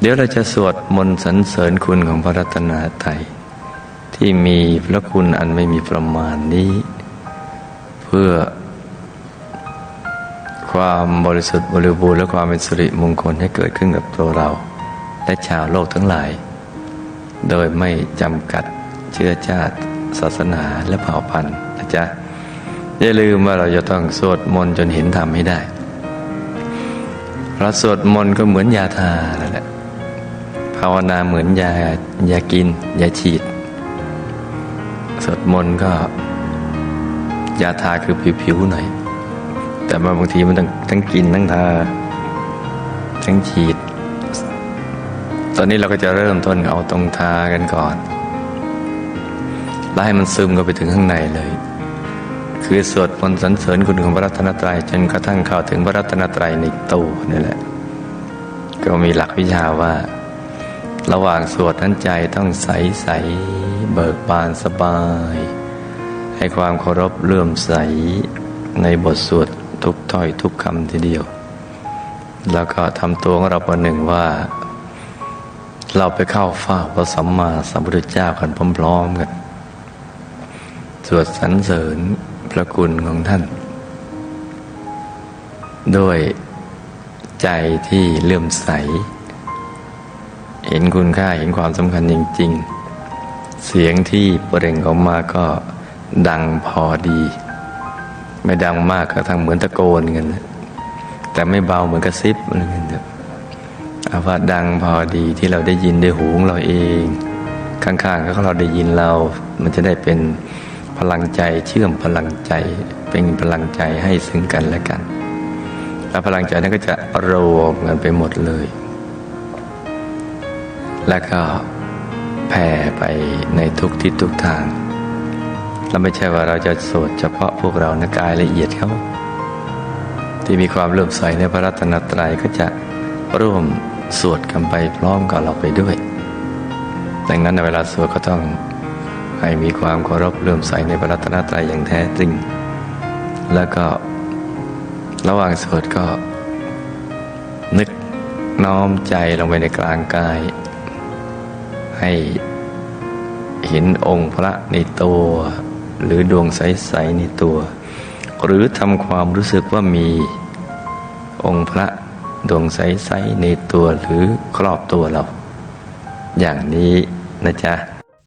เดี๋ยวเราจะสวดมนต์สรรเสริญคุณของพระรัตนตรัยที่มีพระคุณอันไม่มีประมาณนี้ เพื่อ ความบริสุทธิ์บริบูรณ์และความเป็นสิริมงคลให้เกิดขึ้นกับตัวเรา และชาวโลกทั้งหลาย โดยไม่จำกัดเชื้อชาติ ศาสนาและเผ่าพันธุ์นะจ๊ะอย่าลืมว่าเราจะต้องสวดมนต์จนเห็นธรรมให้ได้เพราะสวดมนต์ก็เหมือนยาทานั่นแหละ ภาวนาเหมือนยายากินยาฉีด สวดมนต์ก็ยาทาคือผิวๆหน่อย แต่ว่าบางทีมันต้องทั้งกินทั้งทา ทั้งฉีด ตอนนี้เราก็จะเริ่มต้นเอาตรงทากันก่อนไล่ให้มันซึมเข้าไปถึงข้างในเลย คือสวดมนต์สรรเสริญคุณของพระรัตนตรัยจนกระทั่งเข้าถึงพระรัตนตรัยในตู้นี่แหละ ก็มีหลักวิชาว่า ระหว่างสวดนั้นใจต้องใสใสเบิกบานสบาย ให้ความเคารพเลื่อมใสในบทสวดทุกถ้อยทุกคำทีเดียว แล้วก็ทำตัวของเราประหนึ่งว่า เราไปเข้าเฝ้าพระสัมมาสัมพุทธเจ้ากันพร้อมๆกันสวดสรรเสริญพระคุณของท่าน ด้วยใจที่เลื่อมใส เห็นคุณค่าเห็นความสำคัญจริง ๆ เสียงที่เปล่งออกมาก็ดังพอดี ไม่ดังมากก็ทั้งเหมือนตะโกนกันนะแต่ไม่เบาเหมือนกระซิบอะไรเงี้ยเอะเอาว่าดังพอดีที่เราได้ยินด้วยหูของเราเอง ข้างๆก็เราได้ยินเรา มันจะได้เป็นพลังใจเชื่อมพลังใจ เป็นพลังใจให้ซึ่งกันและกัน แล้วพลังใจนั้นก็จะรวมกันไปหมดเลย แล้วก็แผ่ไปในทุกทิศทุกทางเราไม่ใช่ว่าเราจะสวดเฉพาะพวกเรานะกายละเอียดเขาที่มีความเลื่อมใสในพระรัตนตรัยก็จะร่วมสวดกันไปพร้อมกับเราไปด้วย ดังนั้นในเวลาสวดก็ต้องให้มีความเคารพเลื่อมใสในพระรัตนตรัยอย่างแท้จริง แล้วก็ระหว่างสวดก็ นึกน้อมใจลงไปในกลางกาย ให้เห็นองค์พระในตัว หรือดวงใส ๆ ในตัว หรือทำความรู้สึกว่ามีองค์พระดวงใส ๆ ในตัวหรือครอบตัวเรา อย่างนี้นะจ๊ะ